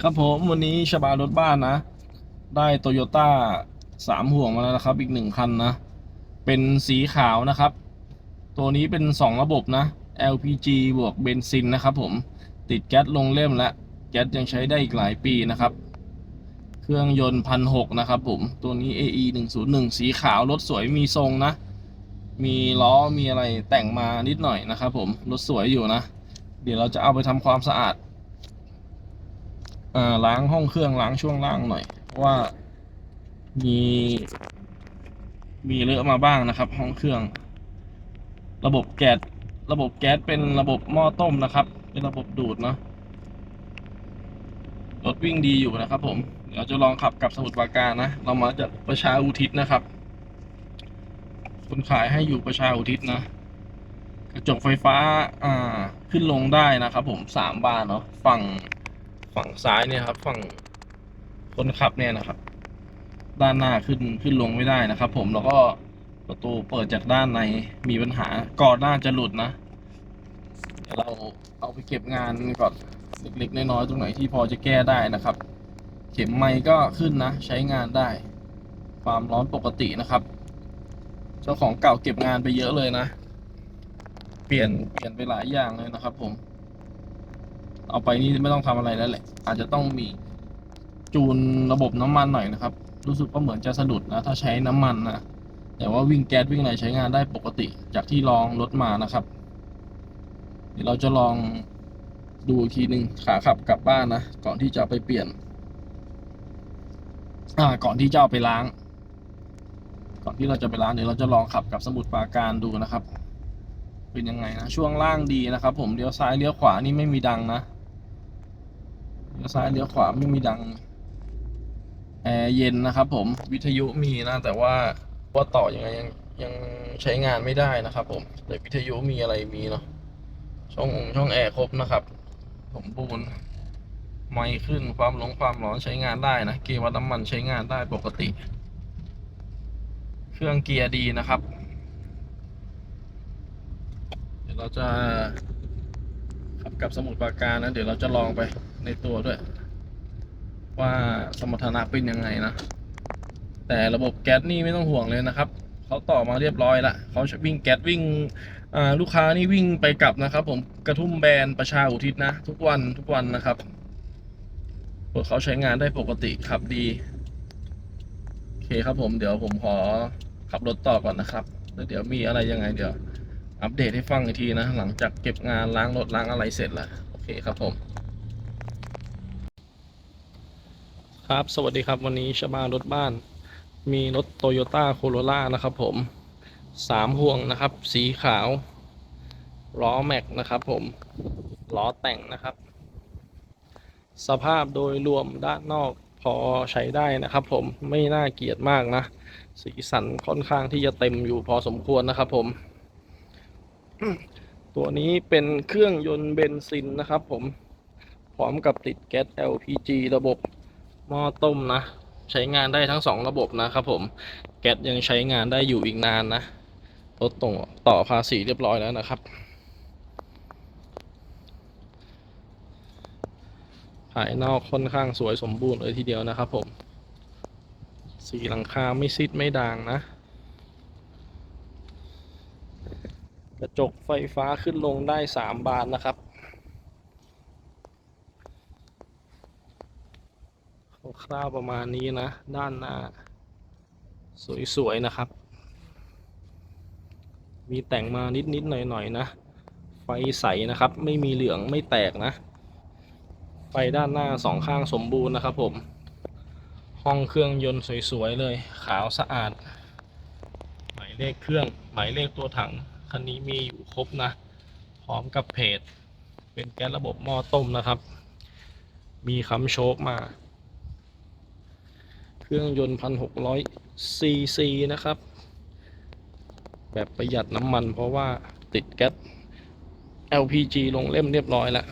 ครับผมวันนี้ชบารถบ้านนะ ได้โตโยต้าสามห่วงมาแล้วนะครับ อีกหนึ่งคันนะ เป็นสีขาวนะครับ ตัวนี้เป็นสองระบบนะ LPG บวกเบนซินนะครับผมติดแก๊สลงเล่มและแก๊สยังใช้ได้อีกหลายปีนะครับ เครื่องยนต์พันหกนะครับผม ตัวนี้ AE 1 0 1 สีขาว รถสวยมีทรงนะ มีล้อมีอะไรแต่งมานิดหน่อยนะครับผม รถสวยอยู่นะ เดี๋ยวเราจะเอาไปทำความสะอาดอาล้างห้องเครื่องล้างช่วงล่างหน่อย ว่ามี มีเลอะมาบ้างนะครับ ห้องเครื่อง ระบบแก๊สระบบแก๊สเป็นระบบหม้อต้มนะครับ เป็นระบบดูดเนาะรถวิ่งดีอยู่นะครับผม เดี๋ยวจะลองขับกลับสมุทรปราการนะ เรามาจากประชาอุทิศนะครับ คนขายให้อยู่ประชาอุทิศนะ กระจกไฟฟ้าอ่าขึ้นลงได้นะครับผมสามบานเนาะฝั่งฝั่งซ้ายเนี่ยครับ ฝั่งคนขับเนี่ยนะครับ ด้านหน้าขึ้นขึ้นลงไม่ได้นะครับ ผมแล้วก็ประตูเปิดจากด้านในมีปัญหาก่อนหน้าจะหลุดนะเดี๋ยวเราเอาไปเก็บงานก่อนเล็กๆน้อยๆตรงไหนที่พอจะแก้ได้นะครับ เข็มไม้ก็ขึ้นนะ ใช้งานได้ ความร้อนปกตินะครับ เจ้าของเก่าเก็บงานไปเยอะเลยนะ เปลี่ยนเปลี่ยนไปหลายอย่างเลยนะครับ ผม เอาไปนี่ไม่ต้องทำอะไรแล้วแหละ อาจจะต้องมีจูนระบบน้ำมันหน่อยนะครับ รู้สึกว่าเหมือนจะสะดุดนะ ถ้าใช้น้ำมันนะแต่ว่าวิ่งแก๊สวิ่งอะไรใช้งานได้ปกติ จากที่ลองรถมานะครับเดี๋ยวเราจะลองดูอีกทีหนึ่งขาขับกลับบ้านนะ ก่อนที่จะไปเปลี่ยน อ่าก่อนที่จะเอาไปล้าง ก่อนที่เราจะไปล้างเดี๋ยวเราจะลองขับกับสมุดปราการดูนะครับ เป็นยังไงนะช่วงล่างดีนะครับ ผมเลี้ยวซ้ายเลี้ยวขวานี่ไม่มีดังนะเลี้ยวซ้ายเลี้ยวขวาไม่มีดังแอร์เย็นนะครับ ผมวิทยุมีนะ แต่ว่าว่าต่อยังไงยังยังใช้งานไม่ได้นะครับ ผมแต่วิทยุมีอะไรมีเนาะช่องช่องแอร์ครบนะครับ ผมบูน ไม่ขึ้นความร้อนความร้อนใช้งานได้นะ เกียร์วัดน้ำมันใช้งานได้ปกติ เครื่องเกียร์ดีนะครับ เดี๋ยวเราจะขับกับสมุดปราการนะ เดี๋ยวเราจะลองไปในตัวด้วย ว่าสมรรถนะเป็นยังไงนะ แต่ระบบแก๊สนี่ไม่ต้องห่วงเลยนะครับเขาต่อมาเรียบร้อยละเขาวิ่งแก๊สวิ่งลูกค้านี่วิ่งไปกลับนะครับ ผมกระทุ่มแบนประชาอุทิศนะ ทุกวันทุกวันนะครับ รถเขาใช้งานได้ปกติขับดี โอเคครับผมเดี๋ยวผมขอขับรถต่อก่อนนะครับแล้วเดี๋ยวมีอะไรยังไงเดี๋ยวอัปเดตให้ฟังอีกทีนะ หลังจากเก็บงานล้างรถล้างอะไรเสร็จแล้วโอเคครับผม ครับสวัสดีครับวันนี้ชบารถบ้าน มีรถโตโยต้าโคโรล่านะครับผมสามห่วงนะครับ สีขาว ล้อแม็กนะครับผม ล้อแต่งนะครับ สภาพโดยรวมด้านนอกพอใช้ได้นะครับผมไม่น่าเกลียดมากนะ สีสันค่อนข้างที่จะเต็มอยู่พอสมควรนะครับผมตัวนี้เป็นเครื่องยนต์เบนซินนะครับผม พร้อมกับติดแก๊ส LPG ระบบหม้อต้มนะ ใช้งานได้ทั้งสองระบบนะครับผม แก๊สยังใช้งานได้อยู่อีกนานนะรถตรงต่อภาษีเรียบร้อยแล้วนะครับ ภายนอกค่อนข้างสวยสมบูรณ์เลยทีเดียวนะครับผม สีหลังคาไม่ซิดไม่ด่างนะ กระจกไฟฟ้าขึ้นลงได้สามบานนะครับคร่าวๆประมาณนี้นะ ด้านหน้า สวยๆนะครับ มีแต่งมานิดๆหน่อยๆนะ ไฟใสนะครับ ไม่มีเหลืองไม่แตกนะ ไฟด้านหน้าสองข้างสมบูรณ์นะครับผม ห้องเครื่องยนต์สวยๆเลย ขาวสะอาด หมายเลขเครื่อง หมายเลขตัวถัง คันนี้มีอยู่ครบนะ พร้อมกับเพจ เป็นแก๊สระบบหม้อต้มนะครับ มีคำโชคมา เครื่องยนต์พันหกร้อยซีซีนะครับ แบบประหยัดน้ำมันเพราะว่าติดแก๊ส LPG ลงเล่มเรียบร้อยแล้ว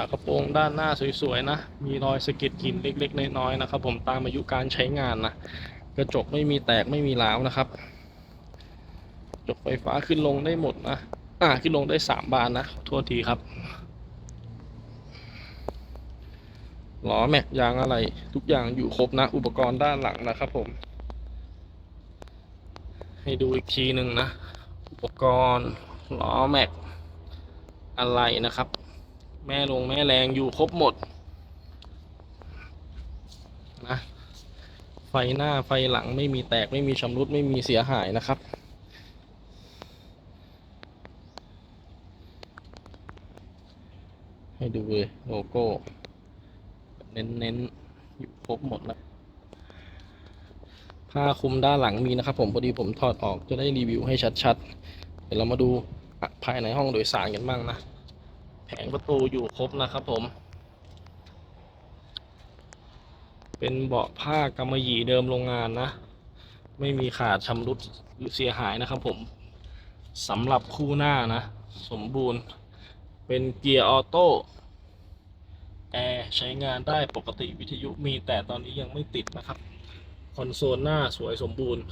ากระโปรงด้านหน้าสวยๆนะ มีรอยสะเก็ดหินเล็กๆน้อยๆนะครับ ผมตามอายุการใช้งานนะ กระจกไม่มีแตกไม่มีร้าวนะครับกระจกไฟฟ้าขึ้นลงได้หมดนะ อ่าขึ้นลงได้สามบานนะขอโทษทีครับล้อแม็กยางอะไร ทุกอย่างอยู่ครบนะ อุปกรณ์ด้านหลังนะครับผม ให้ดูอีกทีหนึ่งนะ อุปกรณ์ล้อแม็กอะไรนะครับ แม่ลงแม่แรงอยู่ครบหมดนะไฟหน้าไฟหลังไม่มีแตกไม่มีชำรุดไม่มีเสียหายนะครับ ให้ดูเลยโลโก้เน้นๆอยู่ครบหมดแล้วผ้าคลุมด้านหลังมีนะครับผมพอดีผมถอดออกจะได้รีวิวให้ชัดๆ เดี๋ยวเรามาดูภายในห้องโดยสารกันบ้างนะ แผงประตูอยู่ครบนะครับผม เป็นเบาะผ้ากำมะหยี่เดิมโรงงานนะ ไม่มีขาดชำรุดหรือเสียหายนะครับผมสำหรับคู่หน้านะ สมบูรณ์เป็นเกียร์ออโต้แอร์ใช้งานได้ปกติวิทยุมีแต่ตอนนี้ยังไม่ติดนะครับ คอนโซลหน้าสวยสมบูรณ์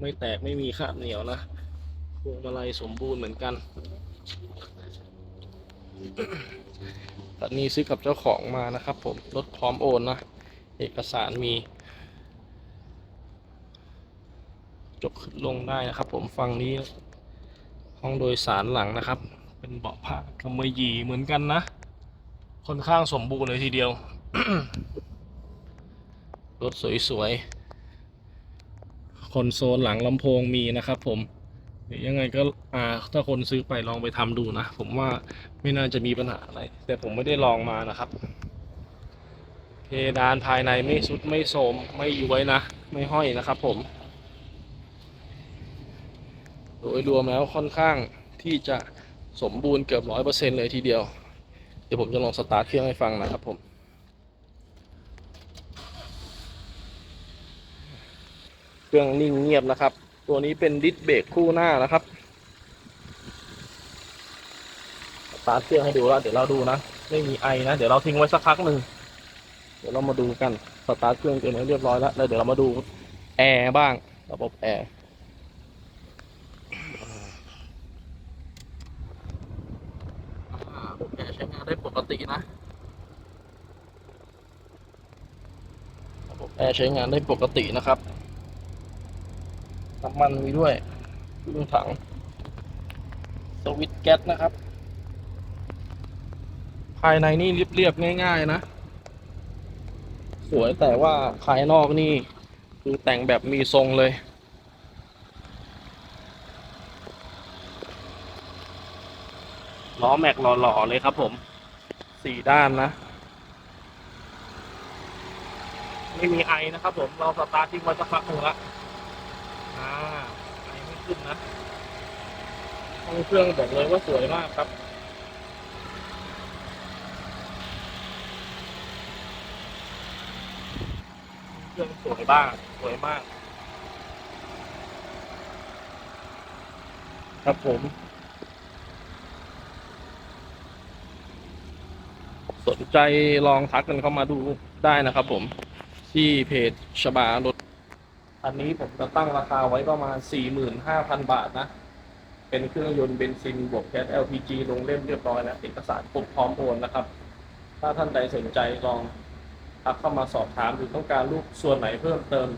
ไม่แตกไม่มีคราบเหนียวนะพวงมาลัยสมบูรณ์เหมือนกัน ตอนนี้ซื้อกับเจ้าของมานะครับผม รถพร้อมโอนนะ เอกสารมีจบขึ้นลงได้นะครับผมฝั่งนี้ ห้องโดยสารหลังนะครับ เป็นเบาะผ้ากำมะหยี่เหมือนกันนะ ค่อนข้างสมบูรณ์เลยทีเดียว รถสวยๆคอนโซลหลังลำโพงมีนะครับผม เดี๋ยวยังไงก็อ่าถ้าคนซื้อไปลองไปทำดูนะ ผมว่าไม่น่าจะมีปัญหาอะไร แต่ผมไม่ได้ลองมานะครับ เพดานภายในไม่สุดไม่โสมไม่ย้วยนะ ไม่ห้อยนะครับผม โดยรวมแล้วค่อนข้างที่จะสมบูรณ์เกือบร้อยเปอร์เซ็นเลยทีเดียว เดี๋ยวผมจะลองสตาร์ทเครื่องให้ฟังนะครับผมเครื่องนิ่งเงียบนะครับ ตัวนี้เป็นดิสเบรกคู่หน้านะครับสตาร์ทเครื่องให้ดูแล้วเดี๋ยวเราดูนะ ไม่มีไอนะ เดี๋ยวเราทิ้งไว้สักพักหนึ่งเดี๋ยวเรามาดูกันสตาร์ทเครื่องเสร็จเรียบร้อยแล้วแล้วเดี๋ยวเรามาดูแอร์บ้างระบบแอร์แอร์ใช้งานได้ปกตินะระบบแอร์ใช้งานได้ปกตินะครับ น้ำมันมีด้วยครึ่งถัง สวิตช์แก๊สนะครับ ภายในนี่เรียบๆง่าย ๆ นะ สวยแต่ว่าภายนอกนี่คือแต่งแบบมีทรงเลยล้อแม็กหล่อๆเลยครับผม สี่ด้านนะ ไม่มีไอนะครับผม เราสตาร์ททิ้งไว้สักพักหนึ่งละ อ่าไอไม่ขึ้นนะห้องเครื่องบอกเลยว่าสวยมากครับเครื่องสวยบ้างสวยมาก ครับผม สนใจลองทักกันเข้ามาดูได้นะครับผม ที่เพจชบารถ อันนี้ผมจะตั้งราคาไว้ประมาณ 45,000 บาทนะ เป็นเครื่องยนต์เบนซินบวกแก๊ส LPG ลงเล่มเรียบร้อยแล้วเอกสารครบพร้อมโอนนะครับ ถ้าท่านใดสนใจลองทักเข้ามาสอบถามหรือต้องการลูกส่วนไหนเพิ่มเติม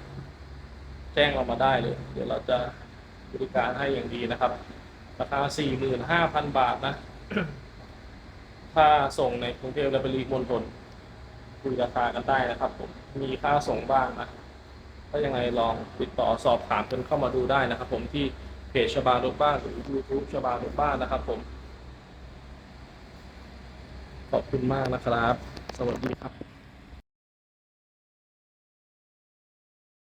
แจ้งเรามาได้เลย เดี๋ยวเราจะบริการให้อย่างดีนะครับ ราคา 45,000 บาทนะ ถ้าส่งในกรุงเทพและปริมณฑลคุยราคากันได้นะครับผม มีค่าส่งบ้างนะ ถ้ายังไงลองติดต่อสอบถามกันเข้ามาดูได้นะครับผมที่เพจชบารถบ้านหรือ YouTube ชบารถบ้านนะครับผม ขอบคุณมากนะครับ สวัสดีครับ